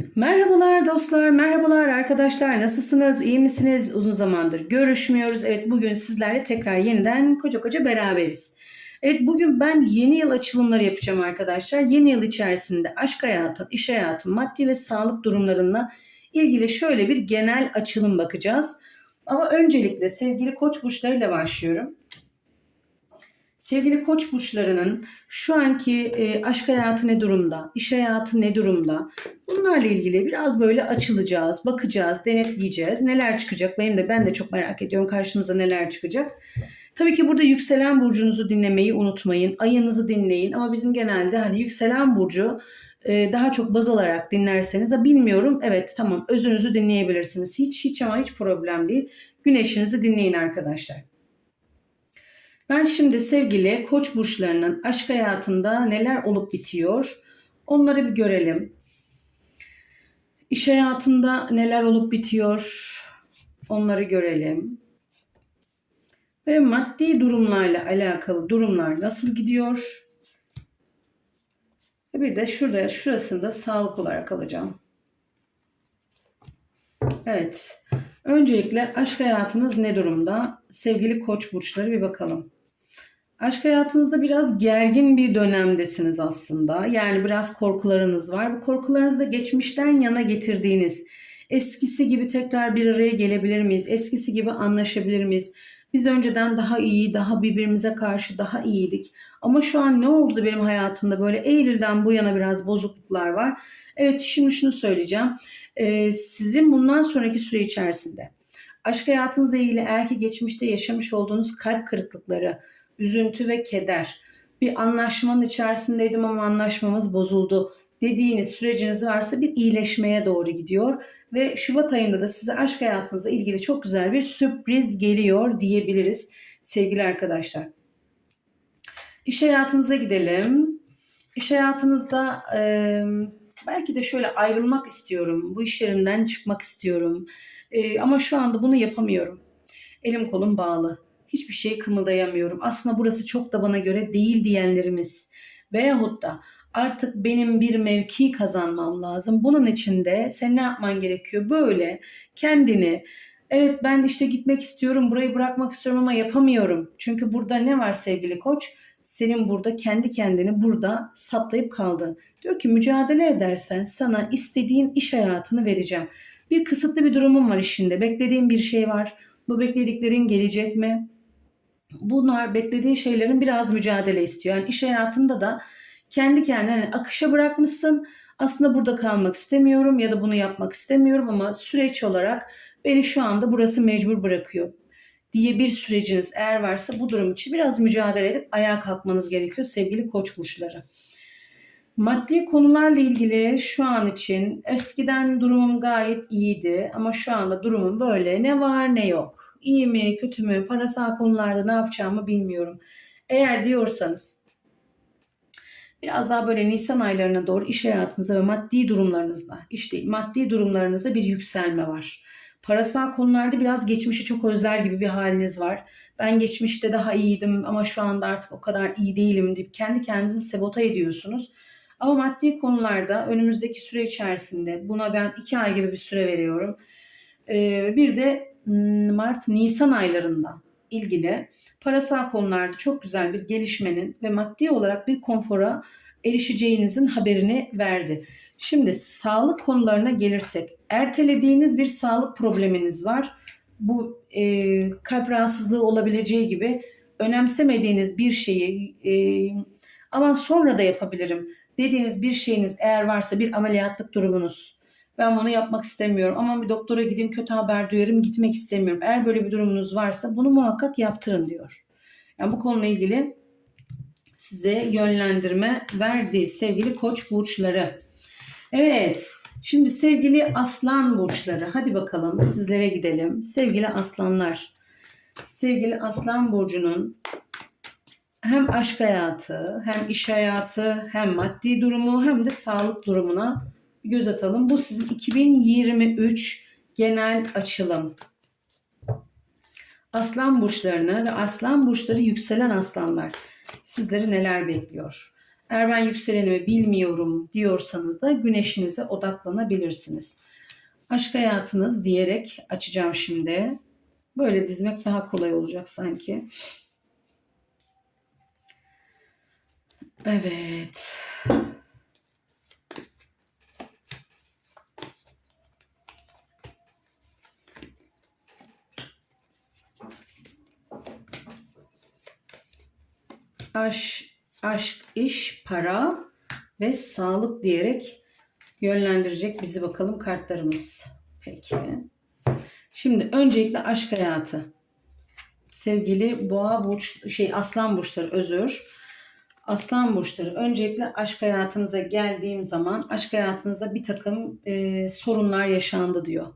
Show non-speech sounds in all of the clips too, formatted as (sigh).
Merhabalar dostlar, merhabalar arkadaşlar. Nasılsınız? İyi misiniz? Uzun zamandır görüşmüyoruz. Evet bugün sizlerle tekrar yeniden koca koca beraberiz. Evet bugün ben yeni yıl açılımları yapacağım arkadaşlar. Yeni yıl içerisinde aşk hayatı, iş hayatı, maddi ve sağlık durumlarına ilgili şöyle bir genel açılım bakacağız. Ama öncelikle sevgili koç burçlarıyla başlıyorum. Sevgili koç burçlarının şu anki e, aşk hayatı ne durumda, iş hayatı ne durumda? Bunlarla ilgili biraz böyle açılacağız, bakacağız, denetleyeceğiz. Neler çıkacak? Benim de ben de çok merak ediyorum karşımıza neler çıkacak. Tabii ki burada yükselen burcunuzu dinlemeyi unutmayın. Ayınızı dinleyin ama bizim genelde hani yükselen burcu e, daha çok baz alarak dinlerseniz ha bilmiyorum evet tamam özünüzü dinleyebilirsiniz. Hiç hiç ama hiç problem değil. Güneşinizi dinleyin arkadaşlar. Ben şimdi sevgili koç burçlarının aşk hayatında neler olup bitiyor onları bir görelim. İş hayatında neler olup bitiyor onları görelim. Ve maddi durumlarla alakalı durumlar nasıl gidiyor? Bir de şurada şurasında sağlık olarak alacağım. Evet. Öncelikle aşk hayatınız ne durumda? Sevgili koç burçları bir bakalım. Aşk hayatınızda biraz gergin bir dönemdesiniz aslında. Yani biraz korkularınız var. Bu korkularınızı da geçmişten yana getirdiğiniz, eskisi gibi tekrar bir araya gelebilir miyiz? Eskisi gibi anlaşabilir miyiz? Biz önceden daha iyi, daha birbirimize karşı daha iyiydik. Ama şu an ne oldu benim hayatımda böyle Eylül'den bu yana biraz bozukluklar var. Evet şimdi şunu söyleyeceğim. Ee, sizin bundan sonraki süre içerisinde aşk hayatınızla ilgili eğer ki geçmişte yaşamış olduğunuz kalp kırıklıkları, üzüntü ve keder, bir anlaşmanın içerisindeydim ama anlaşmamız bozuldu dediğiniz süreciniz varsa bir iyileşmeye doğru gidiyor ve Şubat ayında da size aşk hayatınızla ilgili çok güzel bir sürpriz geliyor diyebiliriz sevgili arkadaşlar. İş hayatınıza gidelim. İş hayatınızda e, belki de şöyle ayrılmak istiyorum. Bu işlerimden çıkmak istiyorum. E, ama şu anda bunu yapamıyorum. Elim kolum bağlı. Hiçbir şey kımıldayamıyorum. Aslında burası çok da bana göre değil diyenlerimiz. Veyahut da artık benim bir mevki kazanmam lazım. Bunun için de sen ne yapman gerekiyor? Böyle kendini evet ben işte gitmek istiyorum, burayı bırakmak istiyorum ama yapamıyorum. Çünkü burada ne var sevgili koç? Senin burada kendi kendini burada saplayıp kaldın. Diyor ki mücadele edersen sana istediğin iş hayatını vereceğim. Bir kısıtlı bir durumun var işinde. Beklediğin bir şey var. Bu beklediklerin gelecek mi? Bunlar beklediğin şeylerin biraz mücadele istiyor. Yani iş hayatında da kendi kendine yani akışa bırakmışsın. Aslında burada kalmak istemiyorum ya da bunu yapmak istemiyorum ama süreç olarak beni şu anda burası mecbur bırakıyor diye bir süreciniz eğer varsa bu durum için biraz mücadele edip ayağa kalkmanız gerekiyor sevgili koç burçları. Maddi konularla ilgili şu an için eskiden durumum gayet iyiydi ama şu anda durumum böyle ne var ne yok. İyi mi kötü mü parasal konularda ne yapacağımı bilmiyorum. Eğer diyorsanız biraz daha böyle Nisan aylarına doğru iş hayatınızda ve maddi durumlarınızda, iş değil maddi durumlarınızda bir yükselme var. Parasal konularda biraz geçmişi çok özler gibi bir haliniz var. Ben geçmişte daha iyiydim ama şu anda artık o kadar iyi değilim deyip kendi kendinizi sebota ediyorsunuz. Ama maddi konularda önümüzdeki süre içerisinde buna ben iki ay gibi bir süre veriyorum. Ee, bir de Mart-Nisan aylarında ilgili parasal konularda çok güzel bir gelişmenin ve maddi olarak bir konfora erişeceğinizin haberini verdi. Şimdi sağlık konularına gelirsek, ertelediğiniz bir sağlık probleminiz var. Bu e, kalp rahatsızlığı olabileceği gibi önemsemediğiniz bir şeyi e, ama sonra da yapabilirim dediğiniz bir şeyiniz eğer varsa bir ameliyatlık durumunuz. Ben bunu yapmak istemiyorum ama bir doktora gideyim kötü haber duyarım gitmek istemiyorum. Eğer böyle bir durumunuz varsa bunu muhakkak yaptırın diyor. Yani bu konuyla ilgili size yönlendirme verdi sevgili koç burçları. Evet şimdi sevgili aslan burçları hadi bakalım sizlere gidelim. Sevgili aslanlar sevgili aslan burcunun hem aşk hayatı hem iş hayatı hem maddi durumu hem de sağlık durumuna göz atalım. Bu sizin 2023 genel açılım. Aslan burçlarını ve aslan burçları yükselen aslanlar sizleri neler bekliyor? Eğer ben yükselenimi bilmiyorum diyorsanız da güneşinize odaklanabilirsiniz. Aşk hayatınız diyerek açacağım şimdi. Böyle dizmek daha kolay olacak sanki. Evet. Aş, aşk, iş, para ve sağlık diyerek yönlendirecek bizi bakalım kartlarımız. Peki. Şimdi öncelikle aşk hayatı. Sevgili boğa burç şey aslan burçları özür. Aslan burçları öncelikle aşk hayatınıza geldiğim zaman aşk hayatınızda bir takım e, sorunlar yaşandı diyor.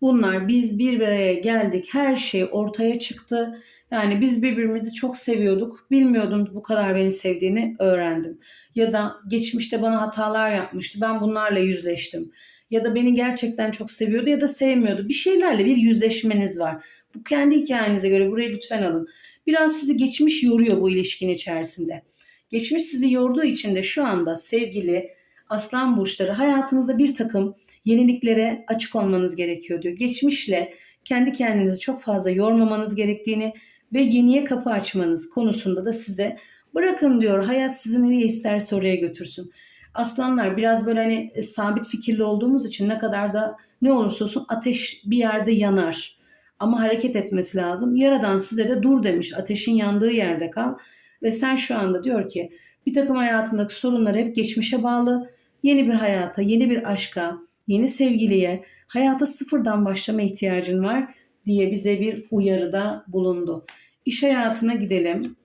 Bunlar biz bir araya geldik her şey ortaya çıktı. Yani biz birbirimizi çok seviyorduk. Bilmiyordum bu kadar beni sevdiğini öğrendim. Ya da geçmişte bana hatalar yapmıştı. Ben bunlarla yüzleştim. Ya da beni gerçekten çok seviyordu ya da sevmiyordu. Bir şeylerle bir yüzleşmeniz var. Bu kendi hikayenize göre burayı lütfen alın. Biraz sizi geçmiş yoruyor bu ilişkin içerisinde. Geçmiş sizi yorduğu için de şu anda sevgili aslan burçları hayatınızda bir takım yeniliklere açık olmanız gerekiyor diyor. Geçmişle kendi kendinizi çok fazla yormamanız gerektiğini ve yeniye kapı açmanız konusunda da size bırakın diyor. Hayat sizi nereye isterse oraya götürsün. Aslanlar biraz böyle hani e, sabit fikirli olduğumuz için ne kadar da ne olursa olsun ateş bir yerde yanar. Ama hareket etmesi lazım. Yaradan size de dur demiş. Ateşin yandığı yerde kal. Ve sen şu anda diyor ki bir takım hayatındaki sorunlar hep geçmişe bağlı. Yeni bir hayata, yeni bir aşka, yeni sevgiliye, hayata sıfırdan başlama ihtiyacın var diye bize bir uyarıda bulundu. İş hayatına gidelim.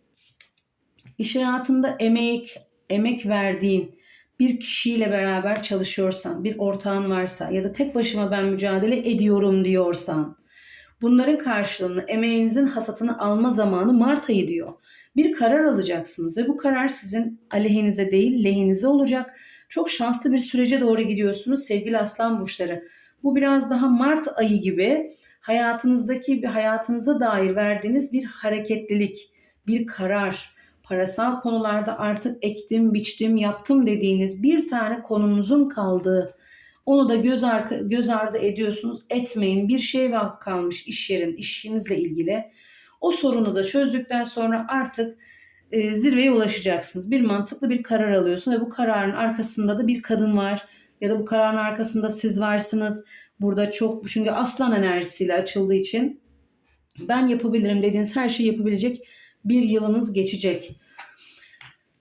İş hayatında emek, emek verdiğin bir kişiyle beraber çalışıyorsan, bir ortağın varsa ya da tek başıma ben mücadele ediyorum diyorsan, bunların karşılığını, emeğinizin hasatını alma zamanı Mart ayı diyor. Bir karar alacaksınız ve bu karar sizin aleyhinize değil, lehinize olacak. Çok şanslı bir sürece doğru gidiyorsunuz sevgili aslan burçları. Bu biraz daha Mart ayı gibi hayatınızdaki bir hayatınıza dair verdiğiniz bir hareketlilik, bir karar, parasal konularda artık ektim, biçtim, yaptım dediğiniz bir tane konunuzun kaldığı onu da göz, arka, göz ardı ediyorsunuz. Etmeyin. Bir şey var kalmış iş yerin, işinizle ilgili. O sorunu da çözdükten sonra artık e, zirveye ulaşacaksınız. Bir mantıklı bir karar alıyorsun ve bu kararın arkasında da bir kadın var ya da bu kararın arkasında siz varsınız. Burada çok çünkü aslan enerjisiyle açıldığı için ben yapabilirim dediğiniz her şeyi yapabilecek bir yılınız geçecek.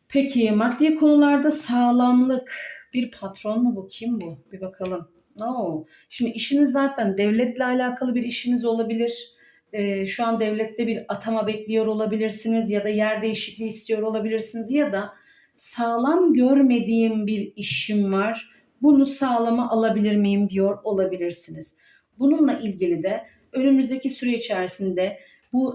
Peki maddi konularda sağlamlık bir patron mu bu? Kim bu? Bir bakalım. Oo. Şimdi işiniz zaten devletle alakalı bir işiniz olabilir. Ee, şu an devlette bir atama bekliyor olabilirsiniz ya da yer değişikliği istiyor olabilirsiniz ya da sağlam görmediğim bir işim var. Bunu sağlama alabilir miyim diyor olabilirsiniz. Bununla ilgili de önümüzdeki süre içerisinde bu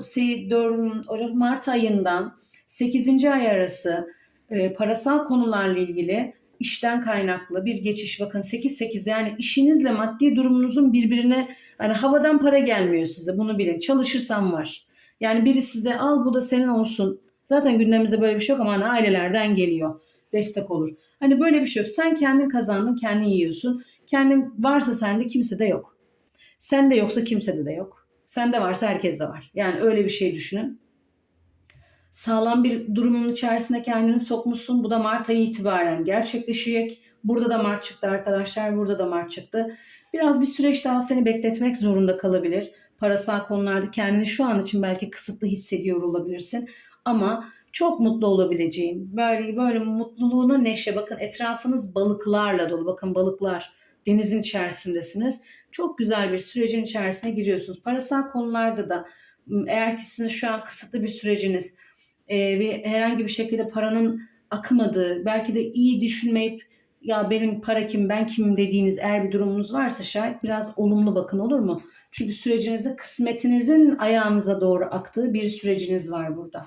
4 Mart ayından 8. ay arası e, parasal konularla ilgili işten kaynaklı bir geçiş bakın 8-8 yani işinizle maddi durumunuzun birbirine hani havadan para gelmiyor size bunu bilin çalışırsam var. Yani biri size al bu da senin olsun. Zaten gündemimizde böyle bir şey yok ama hani ailelerden geliyor. Destek olur. Hani böyle bir şey yok. Sen kendin kazandın, kendin yiyorsun. Kendin varsa sende kimse de yok. Sende yoksa kimsede de yok. Sende varsa herkes de var. Yani öyle bir şey düşünün sağlam bir durumun içerisine kendini sokmuşsun. Bu da Mart ayı itibaren gerçekleşecek. Burada da Mart çıktı arkadaşlar. Burada da Mart çıktı. Biraz bir süreç daha seni bekletmek zorunda kalabilir. Parasal konularda kendini şu an için belki kısıtlı hissediyor olabilirsin. Ama çok mutlu olabileceğin, böyle böyle mutluluğuna neşe. Bakın etrafınız balıklarla dolu. Bakın balıklar denizin içerisindesiniz. Çok güzel bir sürecin içerisine giriyorsunuz. Parasal konularda da eğer ki sizin şu an kısıtlı bir süreciniz e, ve herhangi bir şekilde paranın akmadığı, belki de iyi düşünmeyip ya benim para kim, ben kimim dediğiniz eğer bir durumunuz varsa şayet biraz olumlu bakın olur mu? Çünkü sürecinizde kısmetinizin ayağınıza doğru aktığı bir süreciniz var burada.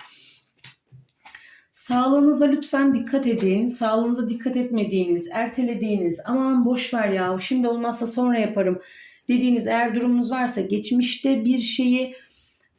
Sağlığınıza lütfen dikkat edin. Sağlığınıza dikkat etmediğiniz, ertelediğiniz, aman boş ver ya şimdi olmazsa sonra yaparım dediğiniz eğer durumunuz varsa geçmişte bir şeyi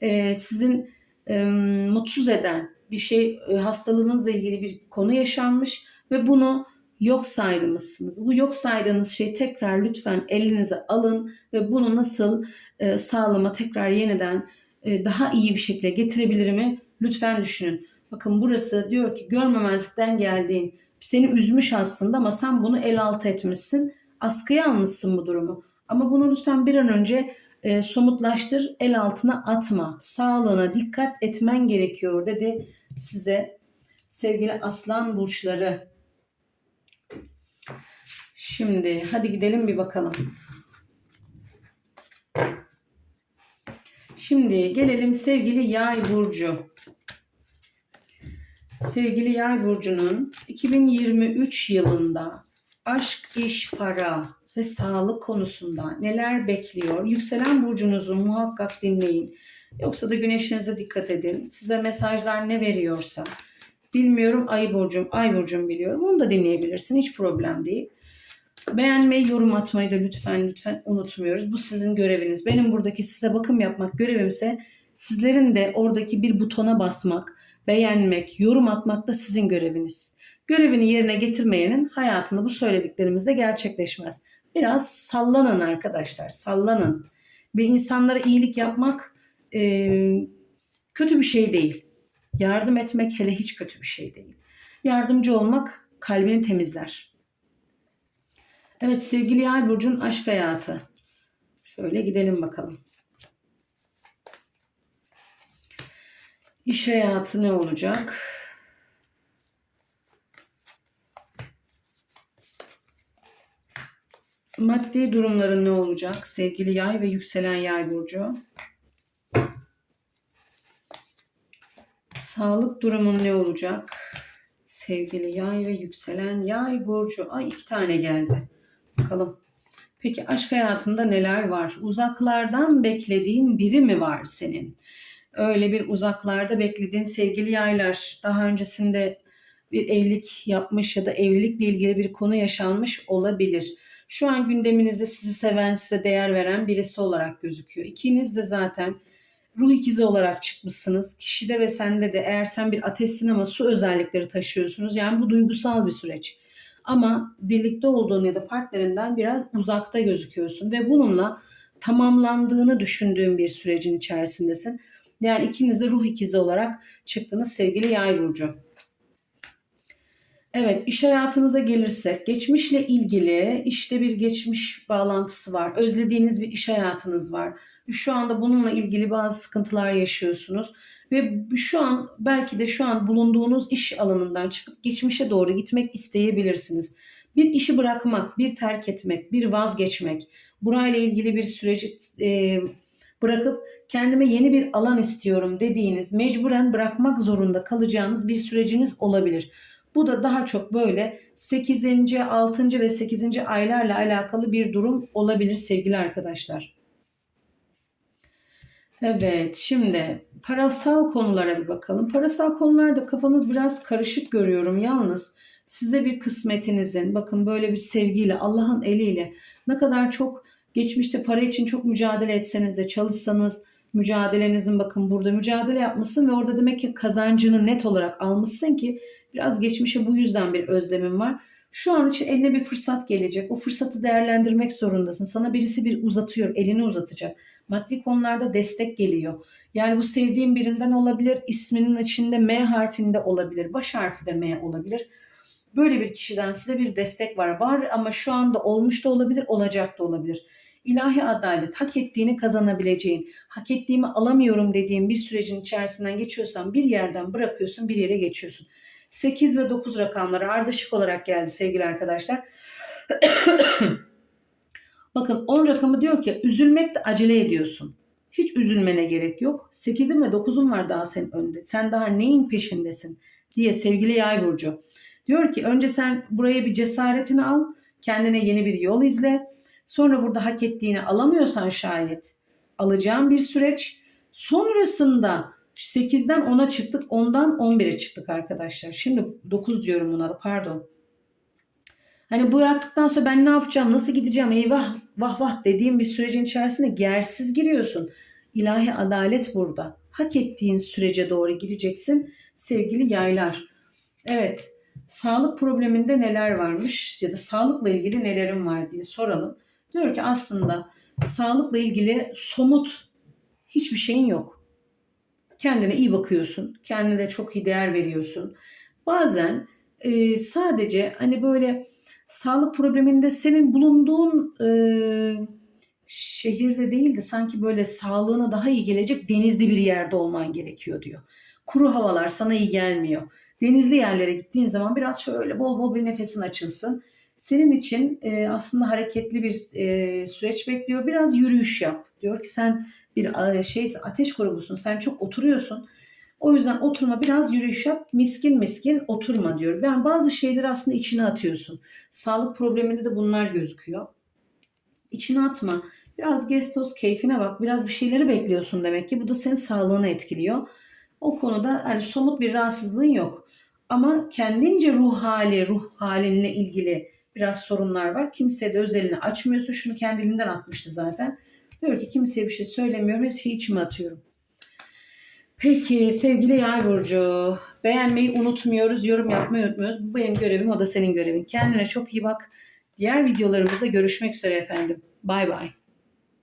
e, sizin e, mutsuz eden bir şey e, hastalığınızla ilgili bir konu yaşanmış ve bunu yok saymışsınız. Bu yok saydığınız şeyi tekrar lütfen elinize alın ve bunu nasıl e, sağlama tekrar yeniden e, daha iyi bir şekilde getirebilirimi lütfen düşünün. Bakın burası diyor ki görmemezlikten geldiğin seni üzmüş aslında ama sen bunu el altı etmişsin. Askıya almışsın bu durumu. Ama bunu lütfen bir an önce e, somutlaştır, el altına atma. Sağlığına dikkat etmen gerekiyor dedi size sevgili aslan burçları. Şimdi hadi gidelim bir bakalım. Şimdi gelelim sevgili yay burcu. Sevgili yay burcunun 2023 yılında aşk, iş, para ve sağlık konusunda neler bekliyor? Yükselen burcunuzu muhakkak dinleyin. Yoksa da güneşinize dikkat edin. Size mesajlar ne veriyorsa. Bilmiyorum ay burcum, ay burcum biliyorum. Onu da dinleyebilirsin. Hiç problem değil. Beğenmeyi, yorum atmayı da lütfen lütfen unutmuyoruz. Bu sizin göreviniz. Benim buradaki size bakım yapmak görevimse sizlerin de oradaki bir butona basmak, beğenmek, yorum atmak da sizin göreviniz. Görevini yerine getirmeyenin hayatında bu söylediklerimizde gerçekleşmez. Biraz sallanın arkadaşlar, sallanın. Bir insanlara iyilik yapmak e, kötü bir şey değil. Yardım etmek hele hiç kötü bir şey değil. Yardımcı olmak kalbini temizler. Evet sevgili Yay Burcu'nun aşk hayatı. Şöyle gidelim bakalım. İş hayatı ne olacak? Maddi durumların ne olacak? Sevgili Yay ve yükselen Yay Burcu. Sağlık durumun ne olacak? Sevgili Yay ve yükselen Yay Burcu. Ay iki tane geldi. Bakalım. Peki aşk hayatında neler var? Uzaklardan beklediğin biri mi var senin? Öyle bir uzaklarda beklediğin sevgili yaylar daha öncesinde bir evlilik yapmış ya da evlilikle ilgili bir konu yaşanmış olabilir. Şu an gündeminizde sizi seven, size değer veren birisi olarak gözüküyor. İkiniz de zaten ruh ikizi olarak çıkmışsınız. Kişide ve sende de eğer sen bir ateşsin ama su özellikleri taşıyorsunuz. Yani bu duygusal bir süreç ama birlikte olduğun ya da partnerinden biraz uzakta gözüküyorsun ve bununla tamamlandığını düşündüğün bir sürecin içerisindesin. Yani ikiniz de ruh ikizi olarak çıktınız sevgili yay burcu. Evet iş hayatınıza gelirsek geçmişle ilgili işte bir geçmiş bağlantısı var. Özlediğiniz bir iş hayatınız var. Şu anda bununla ilgili bazı sıkıntılar yaşıyorsunuz ve şu an belki de şu an bulunduğunuz iş alanından çıkıp geçmişe doğru gitmek isteyebilirsiniz. Bir işi bırakmak, bir terk etmek, bir vazgeçmek, burayla ilgili bir süreci e, bırakıp kendime yeni bir alan istiyorum dediğiniz, mecburen bırakmak zorunda kalacağınız bir süreciniz olabilir. Bu da daha çok böyle 8. 6. ve 8. aylarla alakalı bir durum olabilir sevgili arkadaşlar. Evet, şimdi parasal konulara bir bakalım. Parasal konularda kafanız biraz karışık görüyorum. Yalnız size bir kısmetinizin, bakın böyle bir sevgiyle, Allah'ın eliyle ne kadar çok geçmişte para için çok mücadele etseniz de çalışsanız, mücadelenizin bakın burada mücadele yapmışsın ve orada demek ki kazancını net olarak almışsın ki biraz geçmişe bu yüzden bir özlemim var. Şu an için eline bir fırsat gelecek. O fırsatı değerlendirmek zorundasın. Sana birisi bir uzatıyor, elini uzatacak. Maddi konularda destek geliyor. Yani bu sevdiğin birinden olabilir, isminin içinde M harfinde olabilir, baş harfi de M olabilir. Böyle bir kişiden size bir destek var. Var ama şu anda olmuş da olabilir, olacak da olabilir. İlahi adalet, hak ettiğini kazanabileceğin, hak ettiğimi alamıyorum dediğin bir sürecin içerisinden geçiyorsan bir yerden bırakıyorsun, bir yere geçiyorsun. 8 ve 9 rakamları ardışık olarak geldi sevgili arkadaşlar. (coughs) Bakın 10 rakamı diyor ki üzülmekte acele ediyorsun. Hiç üzülmene gerek yok. 8'in ve 9'un var daha senin önünde. Sen daha neyin peşindesin diye sevgili yay burcu. Diyor ki önce sen buraya bir cesaretini al. Kendine yeni bir yol izle. Sonra burada hak ettiğini alamıyorsan şayet alacağın bir süreç. Sonrasında 8'den 10'a çıktık. 10'dan 11'e çıktık arkadaşlar. Şimdi 9 diyorum buna da pardon. Hani bu yaptıktan sonra ben ne yapacağım, nasıl gideceğim, eyvah vah vah dediğim bir sürecin içerisinde gersiz giriyorsun. İlahi adalet burada. Hak ettiğin sürece doğru gireceksin. sevgili yaylar. Evet, sağlık probleminde neler varmış ya da sağlıkla ilgili nelerin var diye soralım. Diyor ki aslında sağlıkla ilgili somut hiçbir şeyin yok. Kendine iyi bakıyorsun, kendine çok iyi değer veriyorsun. Bazen e, sadece hani böyle sağlık probleminde senin bulunduğun e, şehirde değil de sanki böyle sağlığına daha iyi gelecek denizli bir yerde olman gerekiyor diyor. Kuru havalar sana iyi gelmiyor. Denizli yerlere gittiğin zaman biraz şöyle bol bol bir nefesin açılsın. Senin için e, aslında hareketli bir e, süreç bekliyor. Biraz yürüyüş yap. Diyor ki sen bir e, şey ateş grubusun. Sen çok oturuyorsun. O yüzden oturma biraz yürüyüş yap. Miskin miskin oturma diyor. Yani bazı şeyleri aslında içine atıyorsun. Sağlık probleminde de bunlar gözüküyor. İçine atma. Biraz gestos keyfine bak. Biraz bir şeyleri bekliyorsun demek ki. Bu da senin sağlığını etkiliyor. O konuda hani somut bir rahatsızlığın yok. Ama kendince ruh hali, ruh halinle ilgili biraz sorunlar var. Kimseye de özelini açmıyorsun. Şunu kendiliğinden atmıştı zaten. Diyor ki kimseye bir şey söylemiyorum. Hepsi içime atıyorum. Peki sevgili Yay Burcu. Beğenmeyi unutmuyoruz. Yorum yapmayı unutmuyoruz. Bu benim görevim. O da senin görevin. Kendine çok iyi bak. Diğer videolarımızda görüşmek üzere efendim. Bay bay.